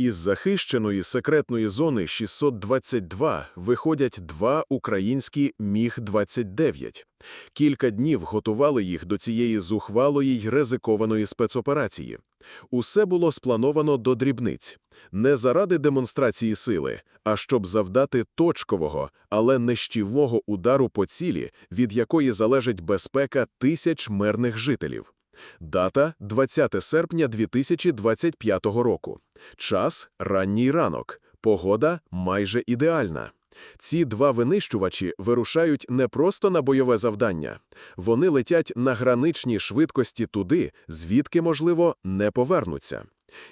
Із захищеної секретної зони 622 виходять два українські Міг-29. Кілька днів готували їх до цієї зухвалої й ризикованої спецоперації. Усе було сплановано до дрібниць. Не заради демонстрації сили, а щоб завдати точкового, але нищівого удару по цілі, від якої залежить безпека тисяч мирних жителів. Дата – 20 серпня 2025 року. Час – ранній ранок. Погода – майже ідеальна. Ці два винищувачі вирушають не просто на бойове завдання. Вони летять на граничній швидкості туди, звідки, можливо, не повернуться.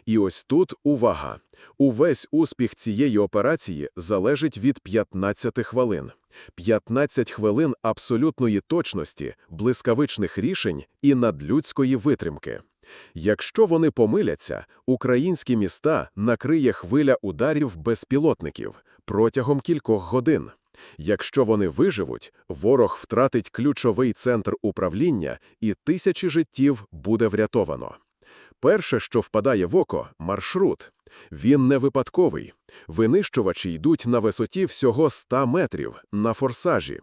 І ось тут увага. Увесь успіх цієї операції залежить від 15 хвилин. 15 хвилин абсолютної точності, блискавичних рішень і надлюдської витримки. Якщо вони помиляться, українські міста накриє хвиля ударів безпілотників протягом кількох годин. Якщо вони виживуть, ворог втратить ключовий центр управління і тисячі життів буде врятовано. Перше, що впадає в око маршрут. Він не випадковий. Винищувачі йдуть на висоті всього 100 метрів на форсажі.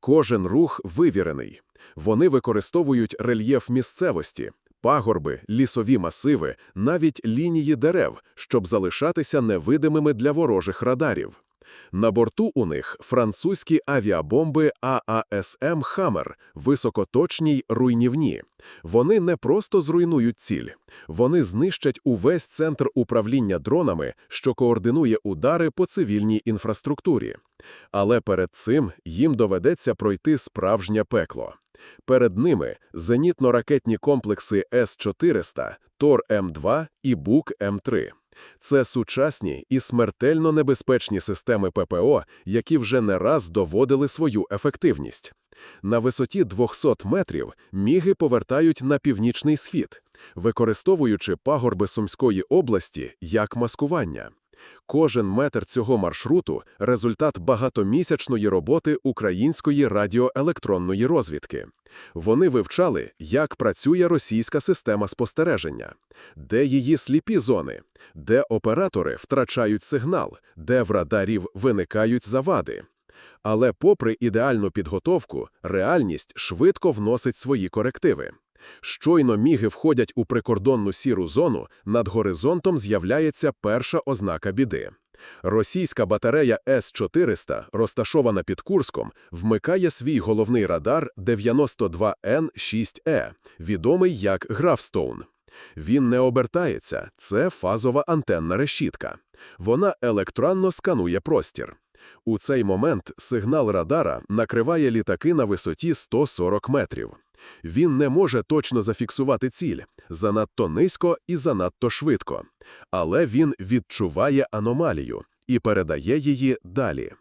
Кожен рух вивірений. Вони використовують рельєф місцевості, пагорби, лісові масиви, навіть лінії дерев, щоб залишатися невидимими для ворожих радарів. На борту у них французькі авіабомби ААСМ Хаммер, високоточні й руйнівні. Вони не просто зруйнують ціль, вони знищать увесь центр управління дронами, що координує удари по цивільній інфраструктурі. Але перед цим їм доведеться пройти справжнє пекло. Перед ними зенітно-ракетні комплекси С-400, Тор-М2 і Бук-М3. Це сучасні і смертельно небезпечні системи ППО, які вже не раз доводили свою ефективність. На висоті 200 метрів міги повертають на північний схід, використовуючи пагорби Сумської області як маскування. Кожен метр цього маршруту результат багатомісячної роботи української радіоелектронної розвідки. Вони вивчали, як працює російська система спостереження, де її сліпі зони, де оператори втрачають сигнал, де в радарів виникають завади. Але, попри ідеальну підготовку, реальність швидко вносить свої корективи. Щойно міги входять у прикордонну сіру зону, над горизонтом з'являється перша ознака біди. Російська батарея С-400, розташована під Курском, вмикає свій головний радар 92Н6Е, відомий як Графстоун. Він не обертається, це фазова антенна решітка. Вона електронно сканує простір. У цей момент сигнал радара накриває літаки на висоті 140 метрів. Він не може точно зафіксувати ціль занадто низько і занадто швидко, але він відчуває аномалію і передає її далі.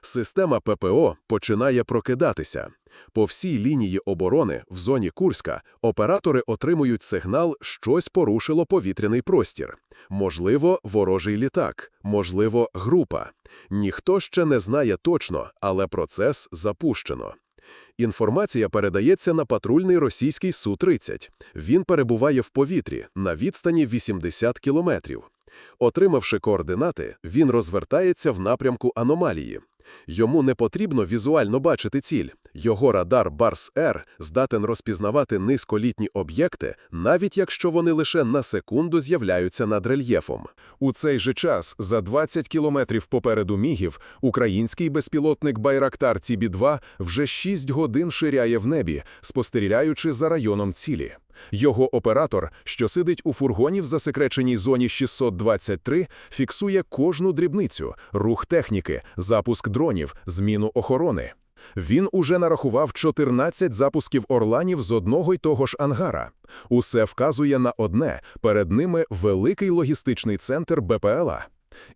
Система ППО починає прокидатися. По всій лінії оборони в зоні Курська оператори отримують сигнал, щось порушило повітряний простір. Можливо, ворожий літак, можливо, група. Ніхто ще не знає точно, але процес запущено. Інформація передається на патрульний російський Су-30. Він перебуває в повітрі на відстані 80 кілометрів. Отримавши координати, він розвертається в напрямку аномалії. Йому не потрібно візуально бачити ціль. Його радар Барс-Р здатен розпізнавати низьколітні об'єкти, навіть якщо вони лише на секунду з'являються над рельєфом. У цей же час, за 20 кілометрів попереду мігів, український безпілотник Байрактар Тібі-2 вже 6 годин ширяє в небі, спостерігаючи за районом цілі. Його оператор, що сидить у фургоні в засекреченій зоні 623, фіксує кожну дрібницю, рух техніки, запуск дронів, зміну охорони. Він уже нарахував 14 запусків орланів з одного й того ж ангара. Усе вказує на одне перед ними великий логістичний центр БПЛА.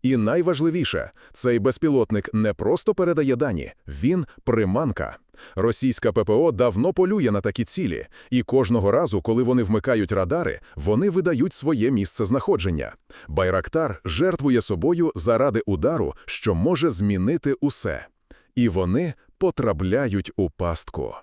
І найважливіше, цей безпілотник не просто передає дані, він приманка. Російська ППО давно полює на такі цілі, і кожного разу, коли вони вмикають радари, вони видають своє місце знаходження. Байрактар жертвує собою заради удару, що може змінити усе. І вони потрапляють у пастку.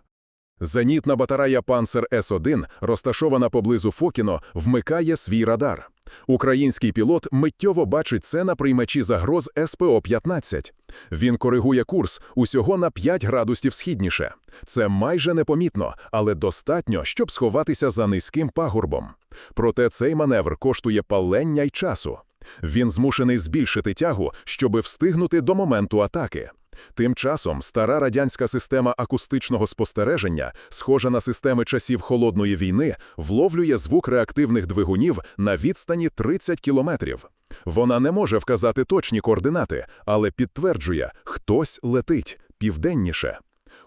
Зенітна батарея Панцер С-1, розташована поблизу Фокіно, вмикає свій радар. Український пілот миттєво бачить це на приймачі загроз СПО-15. Він коригує курс усього на 5 градусів східніше. Це майже непомітно, але достатньо, щоб сховатися за низьким пагорбом. Проте цей маневр коштує палення й часу. Він змушений збільшити тягу, щоби встигнути до моменту атаки. Тим часом стара радянська система акустичного спостереження, схожа на системи часів Холодної війни, вловлює звук реактивних двигунів на відстані 30 кілометрів. Вона не може вказати точні координати, але підтверджує, хтось летить південніше.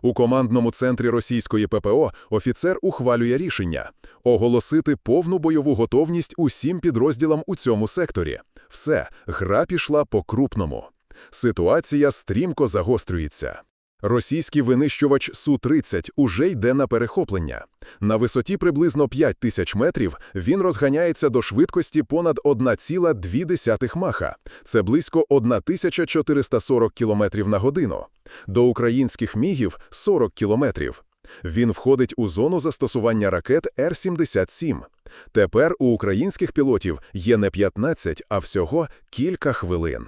У командному центрі російської ППО офіцер ухвалює рішення оголосити повну бойову готовність усім підрозділам у цьому секторі. Все, гра пішла по-крупному. Ситуація стрімко загострюється. Російський винищувач Су-30 уже йде на перехоплення. На висоті приблизно 5 тисяч метрів він розганяється до швидкості понад 1,2 маха. Це близько 1440 км на годину. До українських мігів – 40 кілометрів. Він входить у зону застосування ракет Р-77. Тепер у українських пілотів є не 15, а всього кілька хвилин.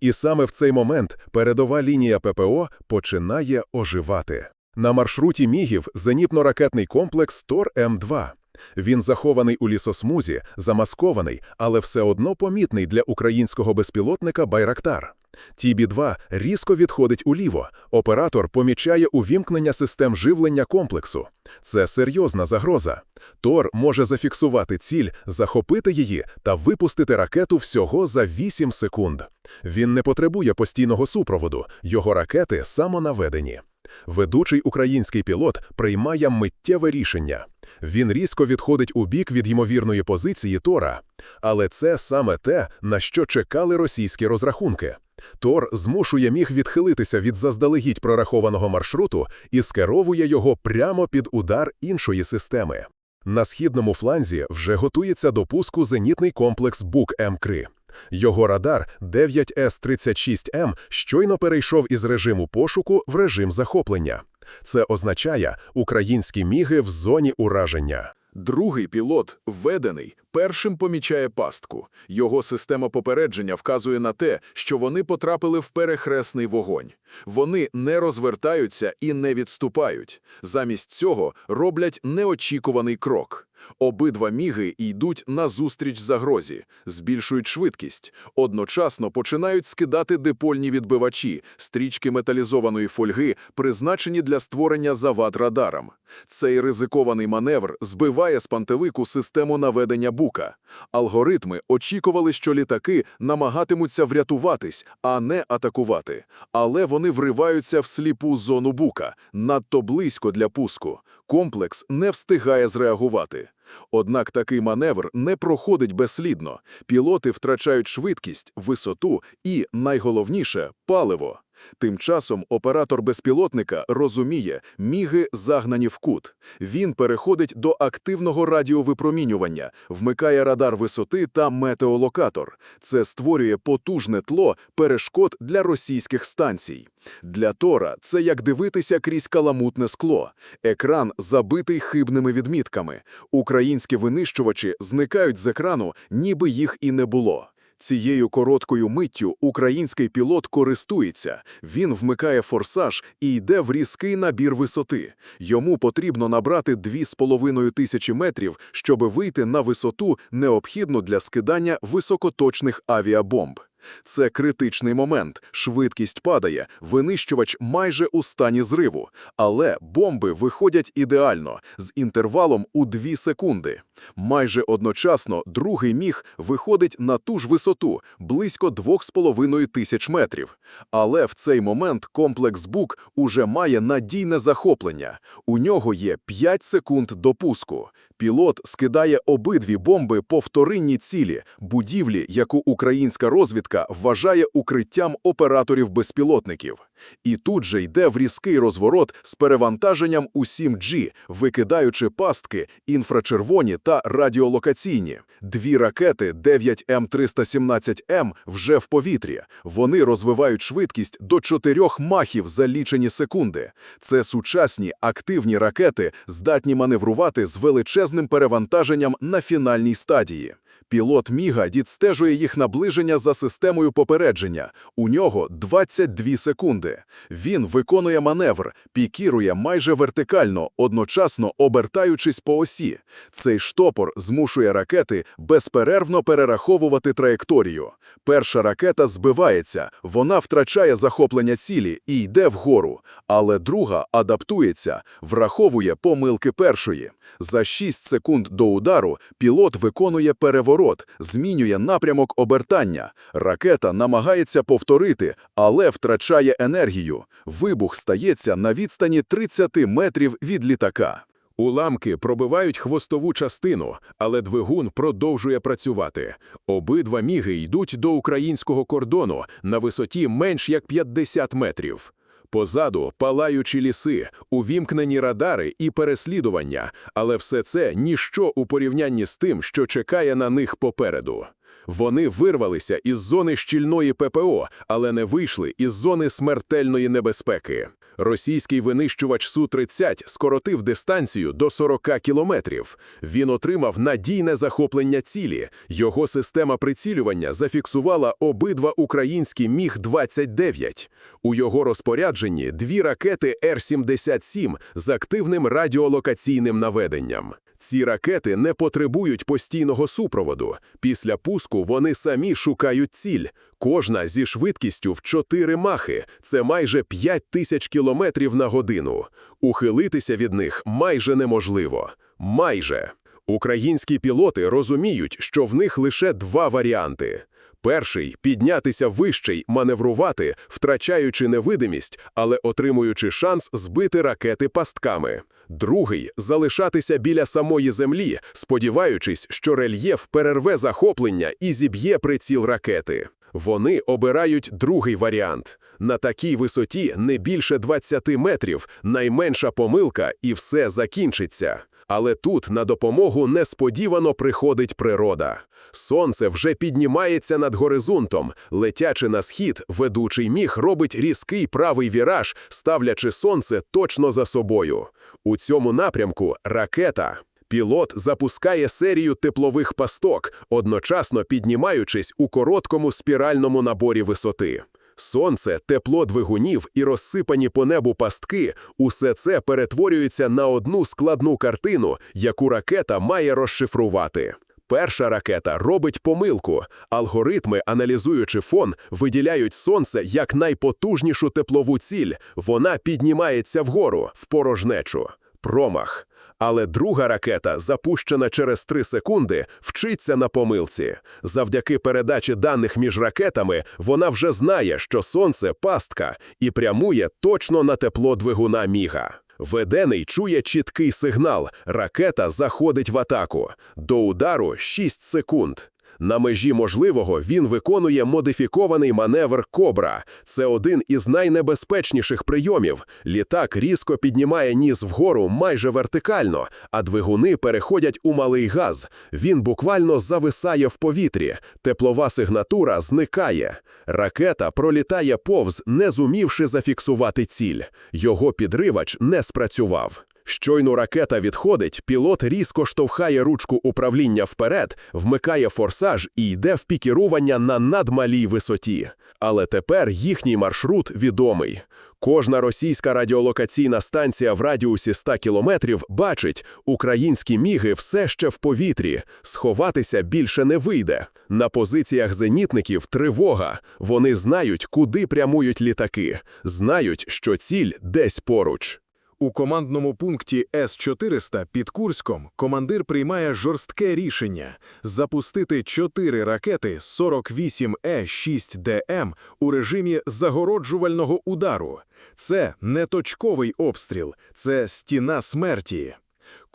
І саме в цей момент передова лінія ППО починає оживати. На маршруті мігів зенітно-ракетний комплекс Тор-М2. Він захований у лісосмузі, замаскований, але все одно помітний для українського безпілотника «Байрактар». Тібі-2 різко відходить уліво. Оператор помічає увімкнення систем живлення комплексу. Це серйозна загроза. Тор може зафіксувати ціль, захопити її та випустити ракету всього за 8 секунд. Він не потребує постійного супроводу, його ракети самонаведені. Ведучий український пілот приймає миттєве рішення. Він різко відходить у бік від ймовірної позиції Тора. Але це саме те, на що чекали російські розрахунки. Тор змушує міг відхилитися від заздалегідь прорахованого маршруту і скеровує його прямо під удар іншої системи. На східному фланзі вже готується до пуску зенітний комплекс Бук-М-Кри. Його радар 9С-36М щойно перейшов із режиму пошуку в режим захоплення. Це означає українські міги в зоні ураження. Другий пілот, введений, першим помічає пастку. Його система попередження вказує на те, що вони потрапили в перехресний вогонь. Вони не розвертаються і не відступають. Замість цього роблять неочікуваний крок. Обидва міги йдуть назустріч загрозі, збільшують швидкість, одночасно починають скидати дипольні відбивачі, стрічки металізованої фольги, призначені для створення завад радарам. Цей ризикований маневр збиває з пантелику систему наведення бука. Алгоритми очікували, що літаки намагатимуться врятуватись, а не атакувати. Але вони вриваються в сліпу зону бука, надто близько для пуску. Комплекс не встигає зреагувати. Однак такий маневр не проходить безслідно. Пілоти втрачають швидкість, висоту і, найголовніше, паливо. Тим часом оператор безпілотника розуміє, міги загнані в кут. Він переходить до активного радіовипромінювання, вмикає радар висоти та метеолокатор. Це створює потужне тло перешкод для російських станцій. Для Тора це як дивитися крізь каламутне скло. Екран забитий хибними відмітками. Українські винищувачі зникають з екрану, ніби їх і не було. Цією короткою миттю український пілот користується. Він вмикає форсаж і йде в різкий набір висоти. Йому потрібно набрати 2,5 тисячі метрів, щоб вийти на висоту, необхідну для скидання високоточних авіабомб. Це критичний момент. Швидкість падає, винищувач майже у стані зриву. Але бомби виходять ідеально, з інтервалом у 2 секунди. Майже одночасно другий міг виходить на ту ж висоту, близько 2,5 тисяч метрів. Але в цей момент комплекс БУК уже має надійне захоплення. У нього є 5 секунд до пуску. Пілот скидає обидві бомби по вторинній цілі, будівлі, яку українська розвідка вважає укриттям операторів безпілотників. І тут же йде в різкий розворот з перевантаженням у 7G, викидаючи пастки інфрачервоні та радіолокаційні. Дві ракети 9М317М вже в повітрі. Вони розвивають швидкість до 4 махів за лічені секунди. Це сучасні активні ракети, здатні маневрувати з величезним перевантаженням на фінальній стадії. Пілот Міга відстежує їх наближення за системою попередження. У нього 22 секунди. Він виконує маневр, пікірує майже вертикально, одночасно обертаючись по осі. Цей штопор змушує ракети безперервно перераховувати траєкторію. Перша ракета збивається, вона втрачає захоплення цілі і йде вгору, але друга адаптується, враховує помилки першої. За 6 секунд до удару пілот виконує переворот, змінює напрямок обертання. Ракета намагається повторити, але втрачає енергію. Вибух стається на відстані 30 метрів від літака. Уламки пробивають хвостову частину, але двигун продовжує працювати. Обидва міги йдуть до українського кордону на висоті менш як 50 метрів. Позаду палаючі ліси, увімкнені радари і переслідування, але все це ніщо у порівнянні з тим, що чекає на них попереду. Вони вирвалися із зони щільної ППО, але не вийшли із зони смертельної небезпеки. Російський винищувач Су-30 скоротив дистанцію до 40 кілометрів. Він отримав надійне захоплення цілі. Його система прицілювання зафіксувала обидва українські Міг-29. У його розпорядженні дві ракети Р-77 з активним радіолокаційним наведенням. Ці ракети не потребують постійного супроводу. Після пуску вони самі шукають ціль. Кожна зі швидкістю в 4 махи – це майже 5 тисяч кілометрів на годину. Ухилитися від них майже неможливо. Майже. Українські пілоти розуміють, що в них лише два варіанти. Перший – піднятися вище й маневрувати, втрачаючи невидимість, але отримуючи шанс збити ракети пастками. Другий – залишатися біля самої землі, сподіваючись, що рельєф перерве захоплення і зіб'є приціл ракети. Вони обирають другий варіант. На такій висоті не більше 20 метрів, найменша помилка і все закінчиться. Але тут на допомогу несподівано приходить природа. Сонце вже піднімається над горизонтом. Летячи на схід, ведучий міг робить різкий правий віраж, ставлячи сонце точно за собою. У цьому напрямку ракета. Пілот запускає серію теплових пасток, одночасно піднімаючись у короткому спіральному наборі висоти. Сонце, тепло двигунів і розсипані по небу пастки – усе це перетворюється на одну складну картину, яку ракета має розшифрувати. Перша ракета робить помилку. Алгоритми, аналізуючи фон, виділяють сонце як найпотужнішу теплову ціль. Вона піднімається вгору, в порожнечу. Промах. Але друга ракета, запущена через 3 секунди, вчиться на помилці. Завдяки передачі даних між ракетами вона вже знає, що сонце – пастка, і прямує точно на тепло двигуна Міга. Ведений чує чіткий сигнал. Ракета заходить в атаку. До удару 6 секунд. На межі можливого він виконує модифікований маневр «Кобра». Це один із найнебезпечніших прийомів. Літак різко піднімає ніс вгору майже вертикально, а двигуни переходять у малий газ. Він буквально зависає в повітрі. Теплова сигнатура зникає. Ракета пролітає повз, не зумівши зафіксувати ціль. Його підривач не спрацював. Щойно ракета відходить, пілот різко штовхає ручку управління вперед, вмикає форсаж і йде в пікірування на надмалій висоті. Але тепер їхній маршрут відомий. Кожна російська радіолокаційна станція в радіусі 100 кілометрів бачить, українські міги все ще в повітрі, сховатися більше не вийде. На позиціях зенітників тривога. Вони знають, куди прямують літаки, знають, що ціль десь поруч. У командному пункті С-400 під Курськом командир приймає жорстке рішення запустити чотири ракети 48Е-6ДМ у режимі загороджувального удару. Це не точковий обстріл, це стіна смерті.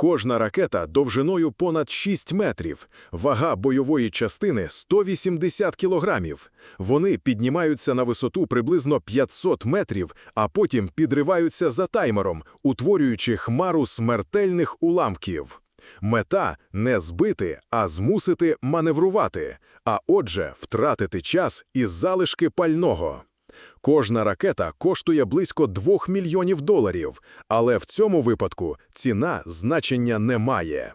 Кожна ракета довжиною понад 6 метрів, вага бойової частини 180 кілограмів. Вони піднімаються на висоту приблизно 500 метрів, а потім підриваються за таймером, утворюючи хмару смертельних уламків. Мета – не збити, а змусити маневрувати, а отже, втратити час і залишки пального. Кожна ракета коштує близько 2 мільйонів доларів, але в цьому випадку ціна значення не має.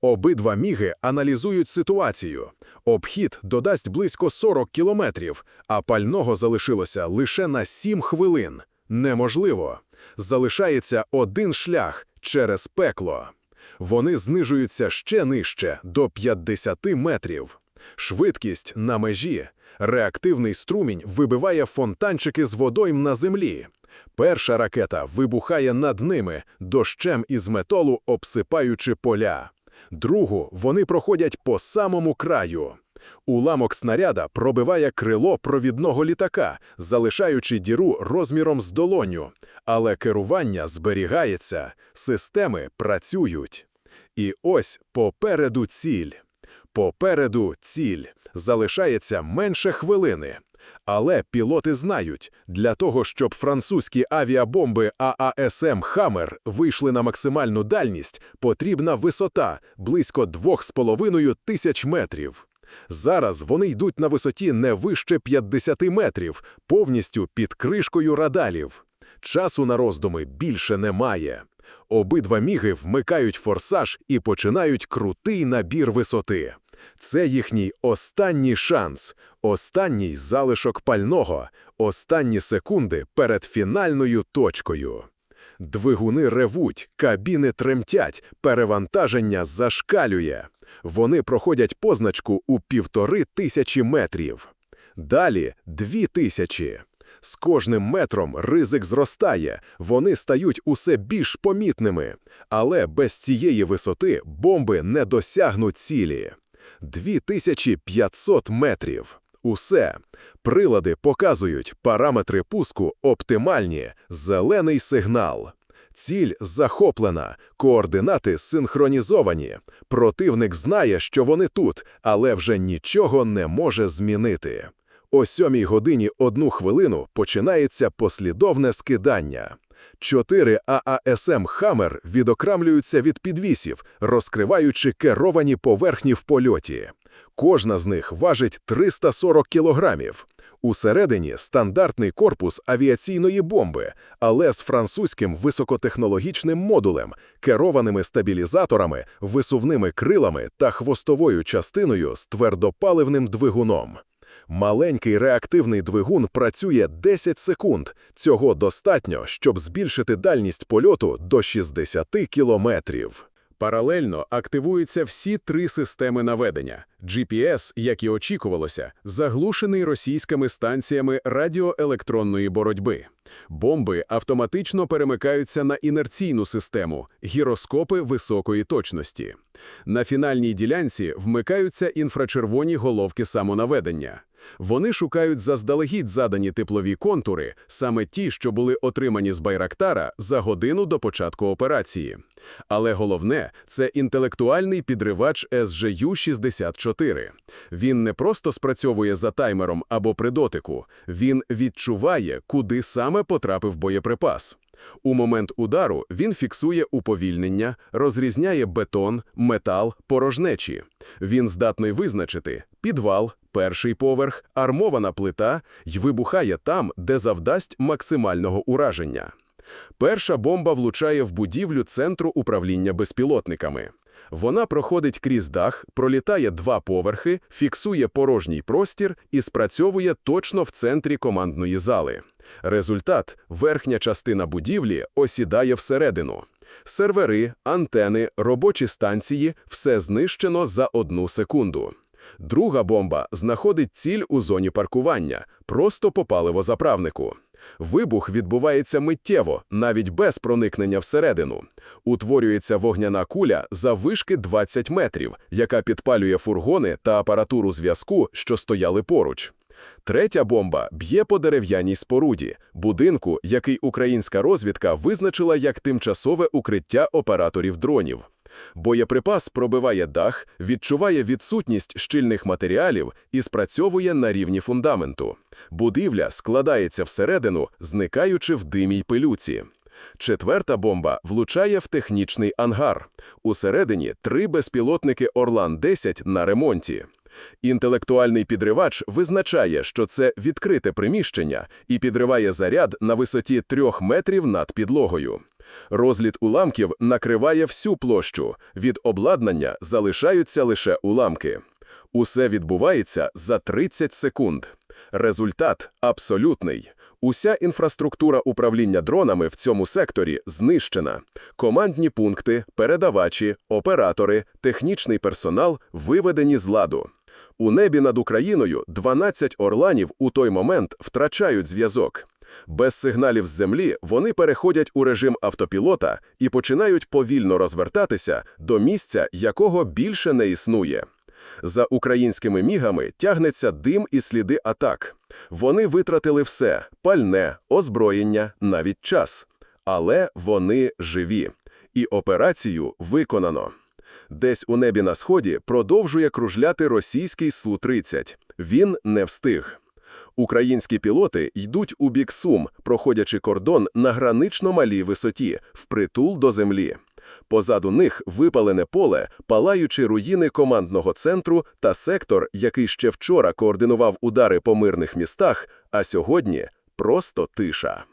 Обидва міги аналізують ситуацію. Обхід додасть близько 40 кілометрів, а пального залишилося лише на 7 хвилин. Неможливо. Залишається один шлях через пекло. Вони знижуються ще нижче, до 50 метрів. Швидкість на межі. Реактивний струмінь вибиває фонтанчики з водойм на землі. Перша ракета вибухає над ними, дощем із металу обсипаючи поля. Другу вони проходять по самому краю. Уламок снаряда пробиває крило провідного літака, залишаючи діру розміром з долоню. Але керування зберігається, системи працюють. І ось попереду ціль. Попереду ціль. Залишається менше хвилини. Але пілоти знають, для того, щоб французькі авіабомби ААСМ «Хаммер» вийшли на максимальну дальність, потрібна висота близько 2,5 тисяч метрів. Зараз вони йдуть на висоті не вище 50 метрів, повністю під кришкою радалів. Часу на роздуми більше немає. Обидва міги вмикають форсаж і починають крутий набір висоти. Це їхній останній шанс, останній залишок пального, останні секунди перед фінальною точкою. Двигуни ревуть, кабіни тремтять, перевантаження зашкалює. Вони проходять позначку у півтори тисячі метрів. Далі дві тисячі. З кожним метром ризик зростає, вони стають усе більш помітними. Але без цієї висоти бомби не досягнуть цілі. 2500 метрів. Усе. Прилади показують параметри пуску оптимальні, зелений сигнал. Ціль захоплена, координати синхронізовані. Противник знає, що вони тут, але вже нічого не може змінити. О сьомій годині одну хвилину починається послідовне скидання. Чотири ААСМ «Хаммер» відокремлюються від підвісів, розкриваючи керовані поверхні в польоті. Кожна з них важить 340 кілограмів. Усередині стандартний корпус авіаційної бомби, але з французьким високотехнологічним модулем, керованими стабілізаторами, висувними крилами та хвостовою частиною з твердопаливним двигуном. Маленький реактивний двигун працює 10 секунд. Цього достатньо, щоб збільшити дальність польоту до 60 кілометрів. Паралельно активуються всі три системи наведення. GPS, як і очікувалося, заглушений російськими станціями радіоелектронної боротьби. Бомби автоматично перемикаються на інерційну систему, гіроскопи високої точності. На фінальній ділянці вмикаються інфрачервоні головки самонаведення. Вони шукають заздалегідь задані теплові контури, саме ті, що були отримані з Байрактара за годину до початку операції. Але головне – це інтелектуальний підривач SGU-64. Він не просто спрацьовує за таймером або при дотику, він відчуває, куди саме потрапив боєприпас. У момент удару він фіксує уповільнення, розрізняє бетон, метал, порожнечі. Він здатний визначити підвал, перший поверх, армована плита й вибухає там, де завдасть максимального ураження. Перша бомба влучає в будівлю Центру управління безпілотниками. Вона проходить крізь дах, пролітає два поверхи, фіксує порожній простір і спрацьовує точно в центрі командної зали. Результат – верхня частина будівлі осідає всередину. Сервери, антени, робочі станції – все знищено за одну секунду. Друга бомба знаходить ціль у зоні паркування, просто по паливозаправнику. Вибух відбувається миттєво, навіть без проникнення всередину. Утворюється вогняна куля за вишки 20 метрів, яка підпалює фургони та апаратуру зв'язку, що стояли поруч. Третя бомба б'є по дерев'яній споруді, будинку, який українська розвідка визначила як тимчасове укриття операторів дронів. Боєприпас пробиває дах, відчуває відсутність щільних матеріалів і спрацьовує на рівні фундаменту. Будівля складається всередину, зникаючи в димій пилюці. Четверта бомба влучає в технічний ангар. Усередині три безпілотники Орлан-10 на ремонті. Інтелектуальний підривач визначає, що це відкрите приміщення і підриває заряд на висоті трьох метрів над підлогою. Розліт уламків накриває всю площу, від обладнання залишаються лише уламки. Усе відбувається за 30 секунд. Результат абсолютний. Уся інфраструктура управління дронами в цьому секторі знищена. Командні пункти, передавачі, оператори, технічний персонал виведені з ладу. У небі над Україною 12 орланів у той момент втрачають зв'язок. Без сигналів з землі вони переходять у режим автопілота і починають повільно розвертатися до місця, якого більше не існує. За українськими мігами тягнеться дим і сліди атак. Вони витратили все – пальне, озброєння, навіть час. Але вони живі. І операцію виконано. Десь у небі на сході продовжує кружляти російський Су-30. Він не встиг. Українські пілоти йдуть у бік Сум, проходячи кордон на гранично малій висоті, впритул до землі. Позаду них випалене поле, палаючи руїни командного центру та сектор, який ще вчора координував удари по мирних містах, а сьогодні просто тиша.